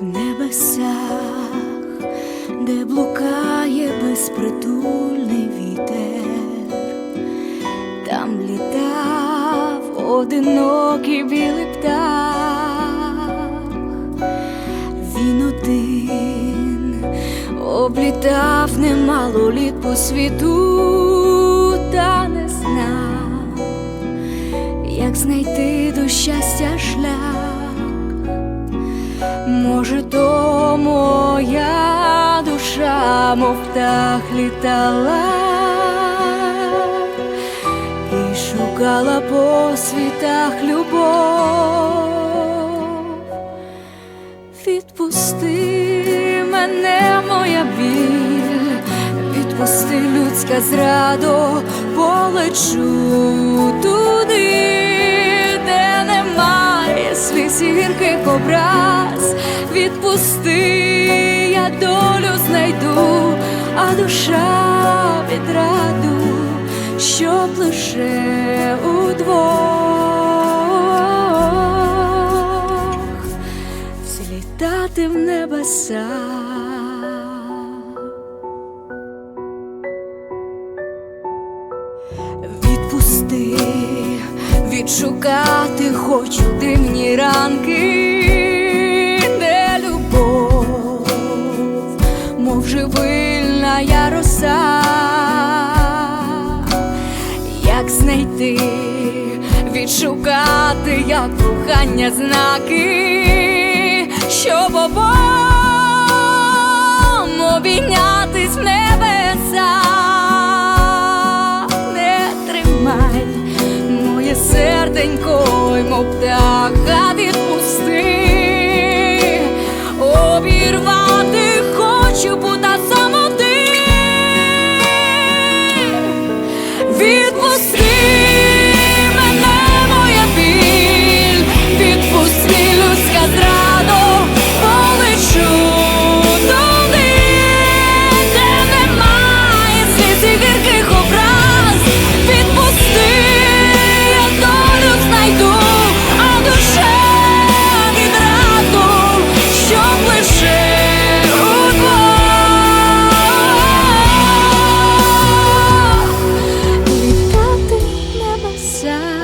в небесах, де блукає безпритульний вітер, там літав одинокий білий птах, він один облітав немало літ по світу, Може, то моя душа, мов птах літала і шукала по світах любов. Відпусти мене, моя біль, відпусти людська зрадо, полечу туди, де немає сліз і гірких образ. Відпусти, я долю знайду, а душа відраду, щоб лише удвох злітати в небеса. Відпусти, відшукати хочу дивні ранки, як знайти, відшукати, як кохання знаки, щоб обом обійнятись в небеса, не тримай моє серденько, мов птаха відпусти, небесах.